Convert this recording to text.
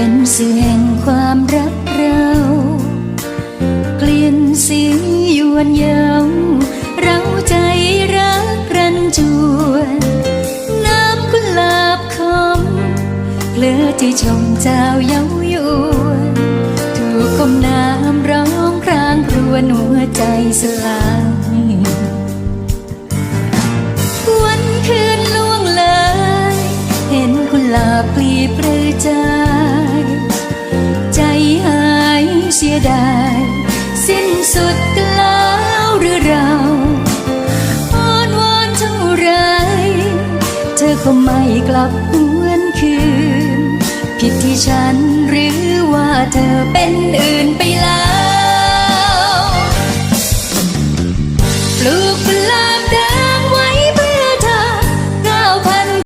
เป็นสื่อแห่งความรักเราเกลียนสียวนเยาเราใจรักรันจวนน้ำกุหลาบคมเกลือที่ชมเจ้าเย้ายวนถูกก้มน้ำร้องครางครวญหัวใจสลายวันคืนล่วงเลย เห็นกุหลาบปลีเปลือยใจใจ สียดายสิ้นสุดแล้วหรือเราอ้อนวอนเท่าไร เธอก็ไม่กลับหวนคืน ผิดที่ฉันหรือว่าเธอเป็นอื่นไป